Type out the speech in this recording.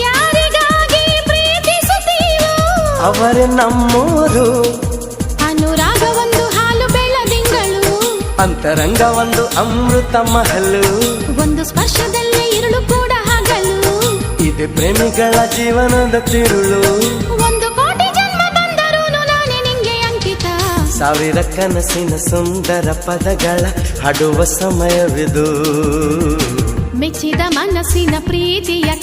ಯಾರಿಗಾಗಿ ಪ್ರೀತಿಸುತ್ತೀವೋ ಅವರೇ ನಮ್ಮೂರು. ಅನುರಾಗ ಒಂದು ಹಾಲು ಬೆಳದಿಂಗಳು ಅಂತರಂಗ ಒಂದು ಅಮೃತ ಮಹಲು. ಒಂದು ಸ್ಪರ್ಶದಲ್ಲೇ ಇರುಳು ಕೂಡ ಹಗಲು. ಇದು ಪ್ರೇಮಿಗಳ ಜೀವನದ ತಿರುಳು. ಒಂದು ಕೋಟಿ ಜನ್ಮ ಬಂದರೂ ನಾನೇ ನಿಂಗೆ ಅಂಕಿತ. ಸಾವಿರ ಕನಸಿನ ಸುಂದರ ಪದಗಳ ಹಾಡುವ ಸಮಯವಿದು. ಮೆಚ್ಚಿದ ಮನಸ್ಸಿನ ಪ್ರೀತಿಯ